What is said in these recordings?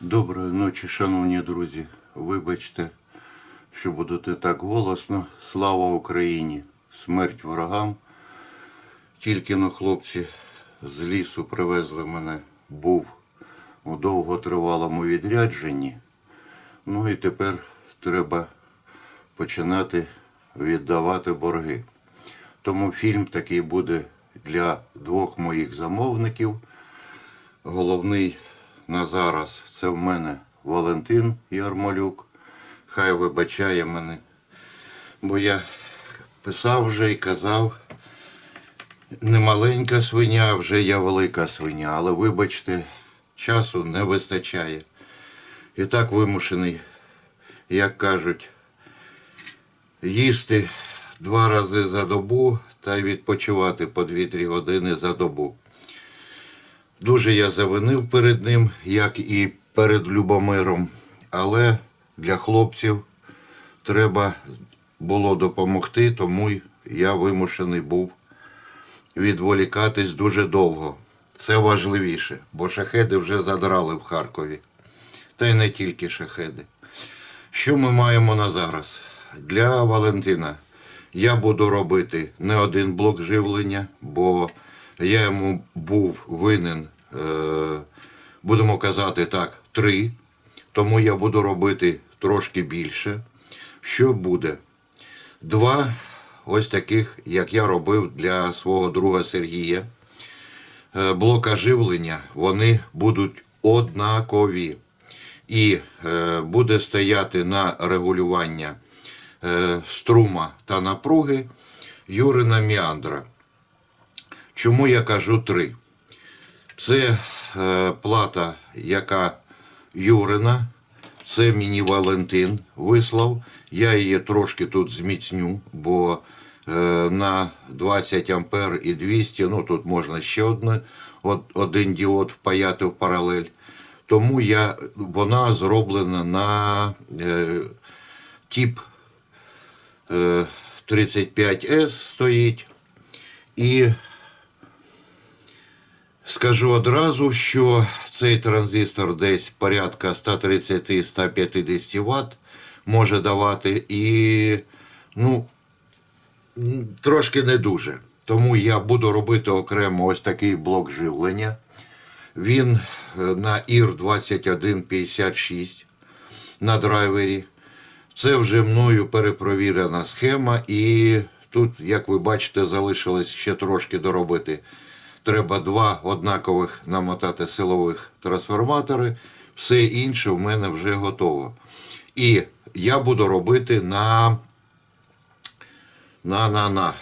Доброї ночі, шановні друзі. Вибачте, що будете так голосно. Слава Україні! Смерть ворогам. Тільки но хлопці з лісу привезли мене, був у довготривалому відрядженні. Ну і тепер треба починати віддавати борги. Тому фільм такий буде для двох моїх замовників. Головний на зараз це в мене Валентин Ярмолюк. Хай вибачає мене. Бо я писав вже і казав, не маленька свиня, вже я велика свиня. Але вибачте, часу не вистачає. І так вимушений, як кажуть, їсти два рази за добу та й відпочивати по 2-3 години за добу. Дуже я завинив перед ним, як і перед Любомиром. Але для хлопців треба було допомогти, тому я вимушений був відволікатись дуже довго. Це важливіше, бо шахеди вже задрали в Харкові. Та й не тільки шахеди. Що ми маємо на зараз? Для Валентина я буду робити не один блок живлення, бо я йому був винен, будемо казати так, три. Тому я буду робити трошки більше. Що буде? Два ось таких, як я робив для свого друга Сергія. Е, Блока живлення, вони будуть однакові. І е, буде стояти на регулювання е, струма та напруги Юрина Міандра. Чому я кажу три? Це е, плата, яка Юрина, це мені Валентин вислав. Я її трошки тут зміцню, бо е, на 20 ампер і 200, ну тут можна ще одне, од- один діод впаяти в паралель. Тому я, вона зроблена на е, тип е, 35S стоїть. І скажу одразу, що цей транзистор десь порядка 130-150 Вт може давати і ну, трошки не дуже. Тому я буду робити окремо ось такий блок живлення. Він е, на ір 2156 на драйвері. Це вже мною перепровірена схема, і тут, як ви бачите, залишилось ще трошки доробити. Треба два однакових намотати силових трансформатори. Все інше в мене вже готово. І я буду робити на, на, на, на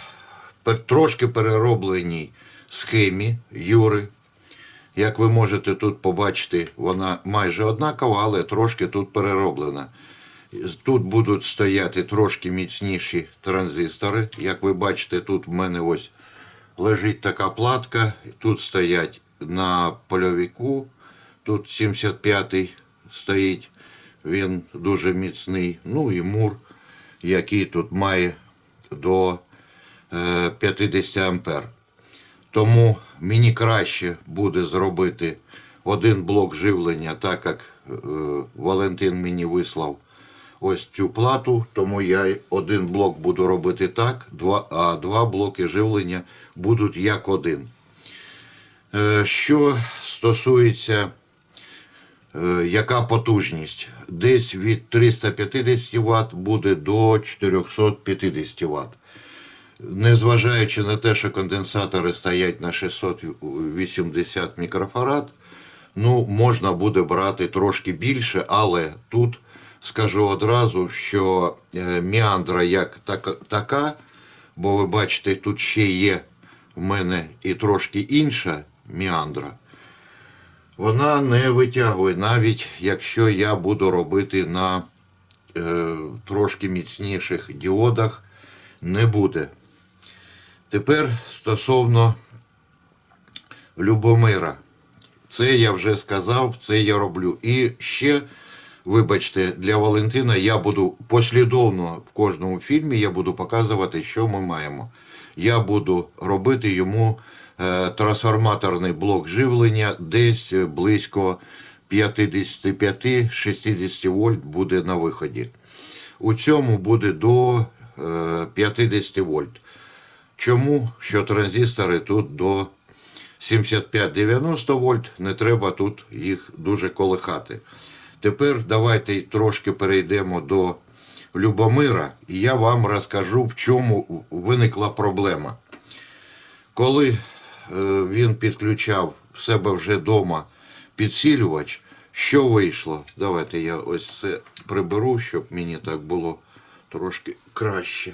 трошки переробленій схемі Юри. Як ви можете тут побачити, вона майже однакова, але трошки тут перероблена. Тут будуть стояти трошки міцніші транзистори. Як ви бачите, тут в мене ось лежить така платка. Тут стоять на польовику. Тут 75-й стоїть. Він дуже міцний. Ну і мур, який тут має до е, 50 ампер. Тому мені краще буде зробити один блок живлення, так як е, Валентин мені вислав ось цю плату, тому я один блок буду робити так, а два блоки живлення будуть як один. Е, що стосується, е, яка потужність? Десь від 350 Вт буде до 450 Вт. Незважаючи на те, що конденсатори стоять на 680 мікрофарад, ну, можна буде брати трошки більше, але тут скажу одразу, що е, міандра як така, така, бо ви бачите, тут ще є в мене і трошки інша міандра, вона не витягує, навіть якщо я буду робити на е, трошки міцніших діодах, не буде. Тепер стосовно Любомира. Це я вже сказав, це я роблю. І ще, вибачте, для Валентина я буду послідовно в кожному фільмі я буду показувати, що ми маємо. Я буду робити йому е, трансформаторний блок живлення десь близько 55-60 вольт буде на виході. У цьому буде до е, 50 вольт. Чому? Що транзистори тут до 75-90 вольт, не треба тут їх дуже колихати. Тепер давайте трошки перейдемо до Любомира, і я вам розкажу, в чому виникла проблема. Коли е, він підключав в себе вже вдома підсилювач, що вийшло? Давайте я ось це приберу, щоб мені так було трошки краще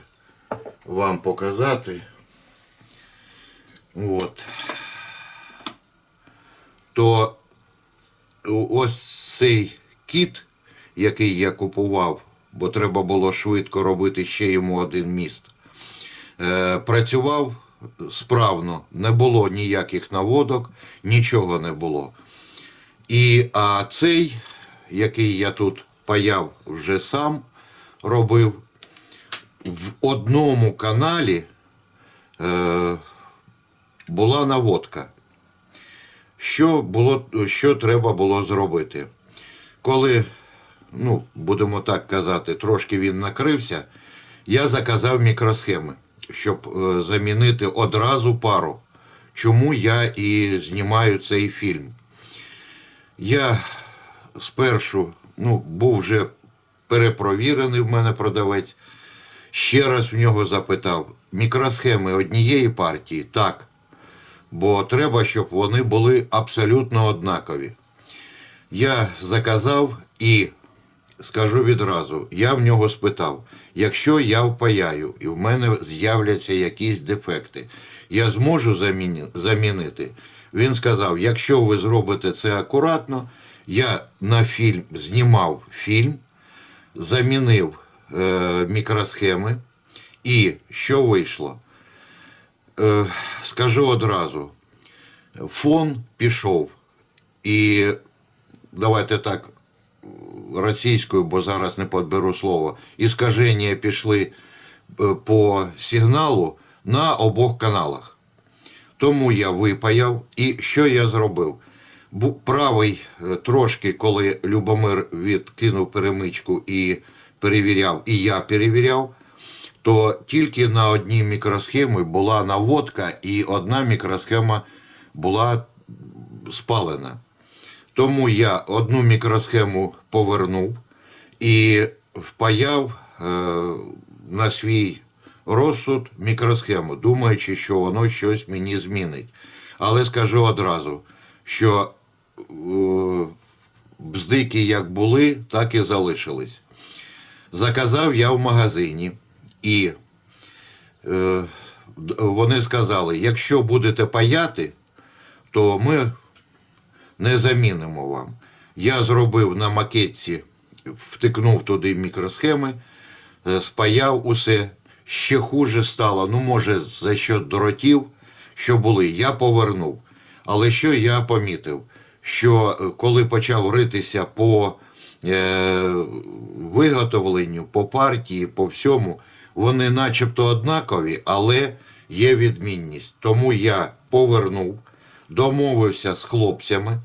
вам показати. От. То ось цей кіт, який я купував, бо треба було швидко робити ще йому один міст, е, працював справно, не було ніяких наводок, нічого не було. І а цей, який я тут паяв вже сам робив, в одному каналі е, була наводка. Що, було, що треба було зробити? Коли, ну, будемо так казати, трошки він накрився, я заказав мікросхеми, щоб е, замінити одразу пару. Чому я і знімаю цей фільм? Я спершу ну, був вже перепровірений в мене продавець. Ще раз в нього запитав: мікросхеми однієї партії? Так. Бо треба, щоб вони були абсолютно однакові. Я заказав і скажу відразу, я в нього спитав, якщо я впаяю і в мене з'являться якісь дефекти, я зможу замінити. Він сказав, якщо ви зробите це акуратно, я на фільм знімав фільм, замінив е, мікросхеми, і що вийшло? Е, скажу одразу, фон пішов, і давайте так російською, бо зараз не подберу слово, іскаження пішли е, по сигналу на обох каналах. Тому я випаяв. І що я зробив? Бу- Правий е, трошки, коли Любомир відкинув перемичку і перевіряв, і я перевіряв, то тільки на одній мікросхемі була наводка, і одна мікросхема була спалена. Тому я одну мікросхему повернув і впаяв е, на свій розсуд мікросхему, думаючи, що воно щось мені змінить. Але скажу одразу, що е, бздики як були, так і залишились. Заказав я в магазині, і е, вони сказали, якщо будете паяти, то ми не замінимо вам. Я зробив на макетці, втикнув туди мікросхеми, е, спаяв усе. Ще хуже стало, ну, може, за що дротів, що були, я повернув. Але що я помітив? Що е, коли почав ритися по е, виготовленню, по партії, по всьому, вони начебто однакові, але є відмінність. Тому я повернув, домовився з хлопцями,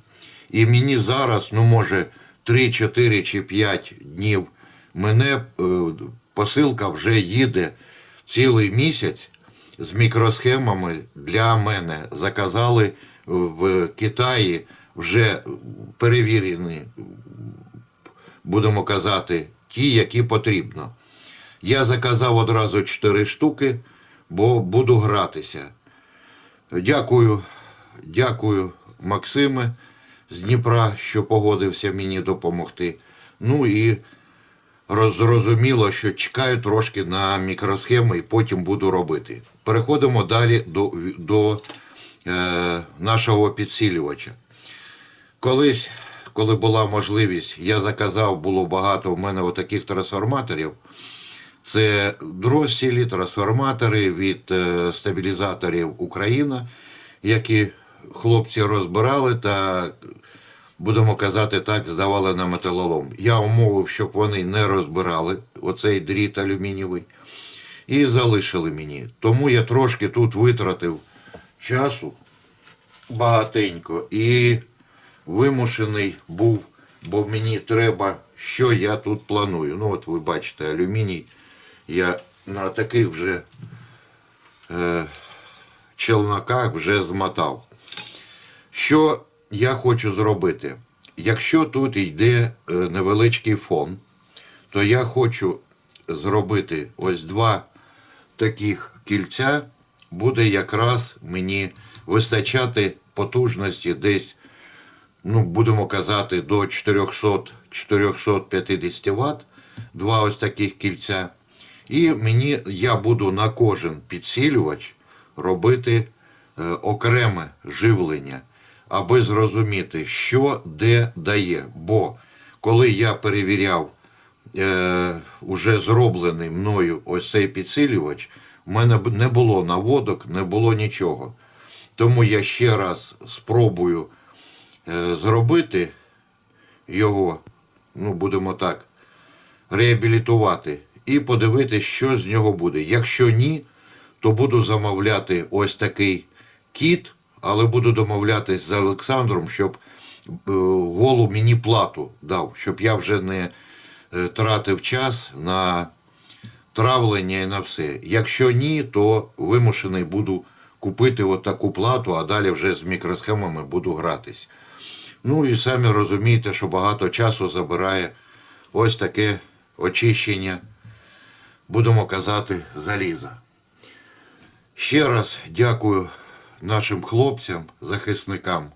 і мені зараз, ну може, 3, 4 чи 5 днів мене е, посилка вже їде цілий місяць з мікросхемами для мене. Заказали в Китаї вже перевірені, будемо казати, ті, які потрібно. Я заказав одразу 4 штуки, бо буду гратися. Дякую, дякую, Максиме з Дніпра, що погодився мені допомогти. Ну і зрозуміло, що чекаю трошки на мікросхеми і потім буду робити. Переходимо далі до, до е, нашого підсилювача. Колись, коли була можливість, я заказав, було багато в мене отаких трансформаторів. Це дросілі, трансформатори від е, стабілізаторів Україна, які хлопці розбирали та, будемо казати так, здавали на металолом. Я умовив, щоб вони не розбирали оцей дріт алюмінієвий і залишили мені. Тому я трошки тут витратив часу багатенько і вимушений був, бо мені треба, що я тут планую. Ну, от ви бачите, алюміній. Я на таких вже е, челноках вже змотав. Що я хочу зробити? Якщо тут йде е, невеличкий фон, то я хочу зробити ось два таких кільця, буде якраз мені вистачати потужності десь, ну, будемо казати, до 400-450 Вт, два ось таких кільця. І мені я буду на кожен підсилювач робити е, окреме живлення, аби зрозуміти, що де дає. Бо коли я перевіряв е, уже зроблений мною ось цей підсилювач, в мене не було наводок, не було нічого. Тому я ще раз спробую е, зробити його, ну будемо так, реабілітувати і подивитися, що з нього буде. Якщо ні, то буду замовляти ось такий кіт, але буду домовлятись з Олександром, щоб е, голу мені плату дав, щоб я вже не е, тратив час на травлення і на все. Якщо ні, то вимушений буду купити отаку плату, а далі вже з мікросхемами буду гратись. Ну і самі розумієте, що багато часу забирає ось таке очищення, будемо казати, заліза. Ще раз дякую нашим хлопцям, захисникам,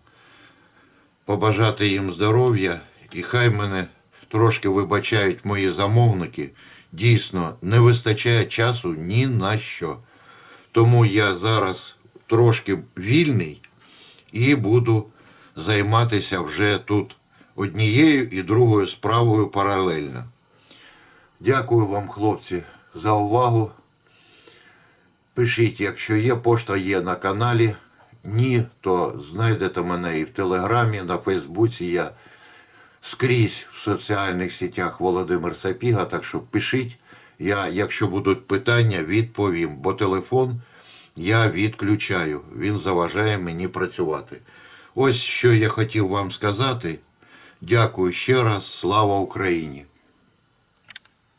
побажати їм здоров'я і хай мене трошки вибачають мої замовники. Дійсно, не вистачає часу ні на що. Тому я зараз трошки вільний і буду займатися вже тут однією і другою справою паралельно. Дякую вам, хлопці, за увагу. Пишіть, якщо є, пошта є на каналі. Ні, то знайдете мене і в Телеграмі, на Фейсбуці. Я скрізь в соціальних сетях Володимир Сапіга, так що пишіть. Я, якщо будуть питання, відповім, бо телефон я відключаю. Він заважає мені працювати. Ось що я хотів вам сказати. Дякую ще раз. Слава Україні!